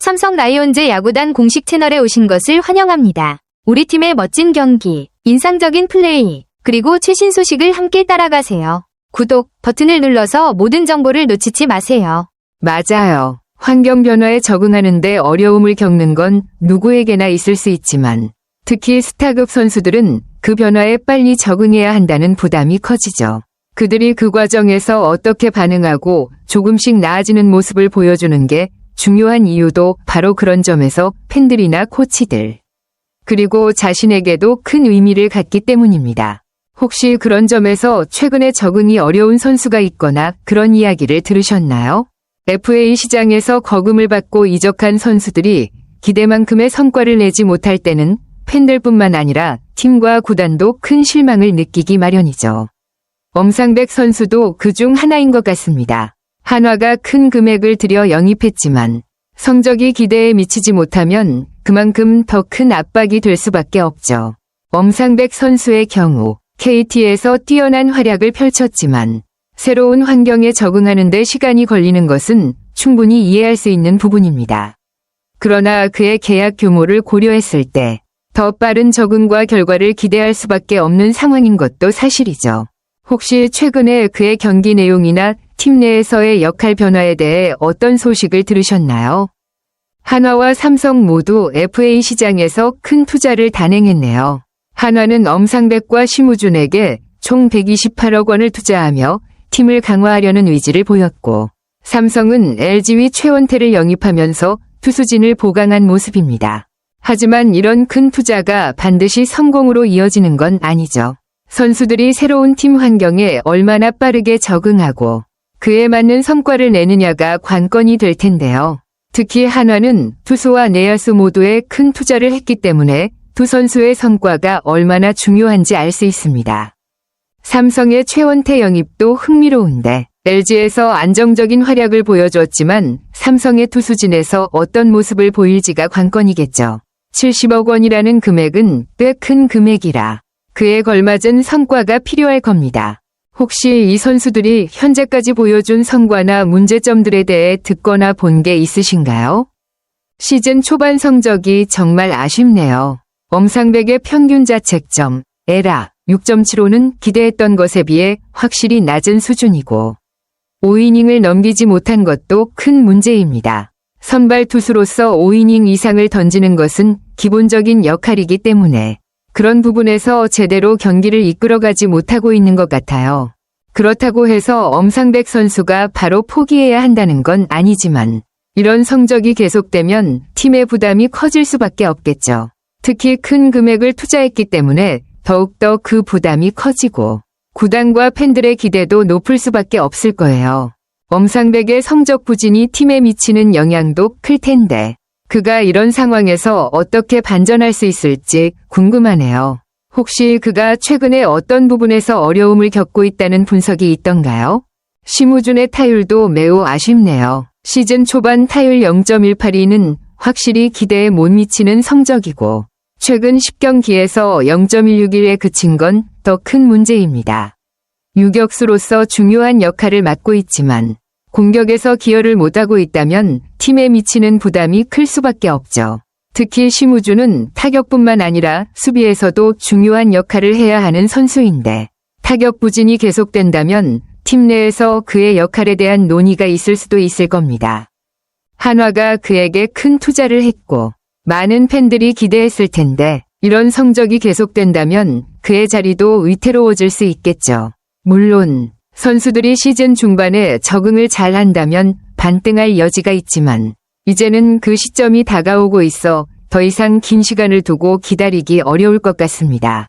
삼성 라이온즈 야구단 공식 채널에 오신 것을 환영합니다. 우리 팀의 멋진 경기, 인상적인 플레이, 그리고 최신 소식을 함께 따라가세요. 구독 버튼을 눌러서 모든 정보를 놓치지 마세요. 맞아요. 환경 변화에 적응하는데 어려움을 겪는 건 누구에게나 있을 수 있지만 특히 스타급 선수들은 그 변화에 빨리 적응해야 한다는 부담이 커지죠. 그들이 그 과정에서 어떻게 반응하고 조금씩 나아지는 모습을 보여주는 게 중요한 이유도 바로 그런 점에서 팬들이나 코치들, 그리고 자신에게도 큰 의미를 갖기 때문입니다. 혹시 그런 점에서 최근에 적응이 어려운 선수가 있거나 그런 이야기를 들으셨나요? FA 시장에서 거금을 받고 이적한 선수들이 기대만큼의 성과를 내지 못할 때는 팬들뿐만 아니라 팀과 구단도 큰 실망을 느끼기 마련이죠. 엄상백 선수도 그 중 하나인 것 같습니다. 한화가 큰 금액을 들여 영입했지만 성적이 기대에 미치지 못하면 그만큼 더 큰 압박이 될 수밖에 없죠. 엄상백 선수의 경우 KT에서 뛰어난 활약을 펼쳤지만 새로운 환경에 적응하는 데 시간이 걸리는 것은 충분히 이해할 수 있는 부분입니다. 그러나 그의 계약 규모를 고려했을 때 더 빠른 적응과 결과를 기대할 수밖에 없는 상황인 것도 사실이죠. 혹시 최근에 그의 경기 내용이나 팀 내에서의 역할 변화에 대해 어떤 소식을 들으셨나요? 한화와 삼성 모두 FA 시장에서 큰 투자를 단행했네요. 한화는 엄상백과 심우준에게 총 128억 원을 투자하며 팀을 강화하려는 의지를 보였고, 삼성은 LG위 최원태를 영입하면서 투수진을 보강한 모습입니다. 하지만 이런 큰 투자가 반드시 성공으로 이어지는 건 아니죠. 선수들이 새로운 팀 환경에 얼마나 빠르게 적응하고 그에 맞는 성과를 내느냐가 관건이 될 텐데요. 특히 한화는 투수와 내야수 모두에 큰 투자를 했기 때문에 두 선수의 성과가 얼마나 중요한지 알 수 있습니다. 삼성의 최원태 영입도 흥미로운데 LG에서 안정적인 활약을 보여줬지만 삼성의 투수진에서 어떤 모습을 보일지가 관건이겠죠. 70억 원이라는 금액은 꽤 큰 금액이라 그에 걸맞은 성과가 필요할 겁니다. 혹시 이 선수들이 현재까지 보여준 성과나 문제점들에 대해 듣거나 본 게 있으신가요? 시즌 초반 성적이 정말 아쉽네요. 엄상백의 평균 자책점, 에라, 6.75는 기대했던 것에 비해 확실히 낮은 수준이고 5이닝을 넘기지 못한 것도 큰 문제입니다. 선발 투수로서 5이닝 이상을 던지는 것은 기본적인 역할이기 때문에 그런 부분에서 제대로 경기를 이끌어가지 못하고 있는 것 같아요. 그렇다고 해서 엄상백 선수가 바로 포기해야 한다는 건 아니지만 이런 성적이 계속되면 팀의 부담이 커질 수밖에 없겠죠. 특히 큰 금액을 투자했기 때문에 더욱더 그 부담이 커지고 구단과 팬들의 기대도 높을 수밖에 없을 거예요. 엄상백의 성적 부진이 팀에 미치는 영향도 클 텐데 그가 이런 상황에서 어떻게 반전할 수 있을지 궁금하네요. 혹시 그가 최근에 어떤 부분에서 어려움을 겪고 있다는 분석이 있던가요? 심우준의 타율도 매우 아쉽네요. 시즌 초반 타율 0.182는 확실히 기대에 못 미치는 성적이고 최근 10경기에서 0.161에 그친 건 더 큰 문제입니다. 유격수로서 중요한 역할을 맡고 있지만 공격에서 기여를 못하고 있다면 팀에 미치는 부담이 클 수밖에 없죠. 특히 심우주는 타격뿐만 아니라 수비에서도 중요한 역할을 해야 하는 선수인데 타격 부진이 계속된다면 팀 내에서 그의 역할에 대한 논의가 있을 수도 있을 겁니다. 한화가 그에게 큰 투자를 했고 많은 팬들이 기대했을 텐데 이런 성적이 계속된다면 그의 자리도 위태로워질 수 있겠죠. 물론 선수들이 시즌 중반에 적응을 잘 한다면 반등할 여지가 있지만 이제는 그 시점이 다가오고 있어 더 이상 긴 시간을 두고 기다리기 어려울 것 같습니다.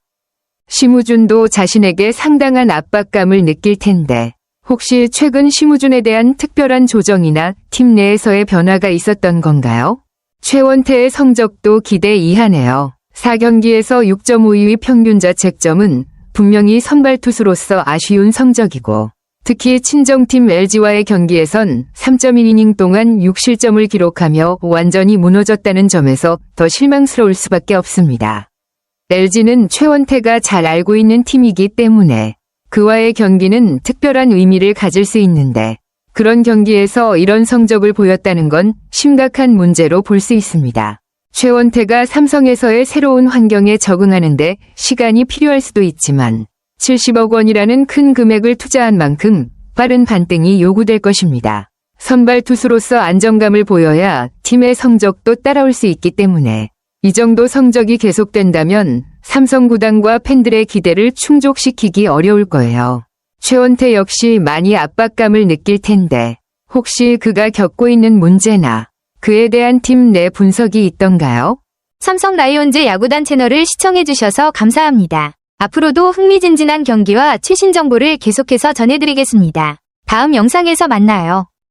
심우준도 자신에게 상당한 압박감을 느낄 텐데 혹시 최근 심우준에 대한 특별한 조정이나 팀 내에서의 변화가 있었던 건가요? 최원태의 성적도 기대 이하네요. 4경기에서 6.52의 평균 자책점은 분명히 선발 투수로서 아쉬운 성적이고 특히 친정팀 LG와의 경기에선 3.1이닝 동안 6실점을 기록하며 완전히 무너졌다는 점에서 더 실망스러울 수밖에 없습니다. LG는 최원태가 잘 알고 있는 팀이기 때문에 그와의 경기는 특별한 의미를 가질 수 있는데 그런 경기에서 이런 성적을 보였다는 건 심각한 문제로 볼 수 있습니다. 최원태가 삼성에서의 새로운 환경에 적응하는데 시간이 필요할 수도 있지만 70억 원이라는 큰 금액을 투자한 만큼 빠른 반등이 요구될 것입니다. 선발 투수로서 안정감을 보여야 팀의 성적도 따라올 수 있기 때문에 이 정도 성적이 계속된다면 삼성 구단과 팬들의 기대를 충족시키기 어려울 거예요. 최원태 역시 많이 압박감을 느낄 텐데 혹시 그가 겪고 있는 문제나 그에 대한 팀 내 분석이 있던가요? 삼성 라이온즈 야구단 채널을 시청해주셔서 감사합니다. 앞으로도 흥미진진한 경기와 최신 정보를 계속해서 전해드리겠습니다. 다음 영상에서 만나요.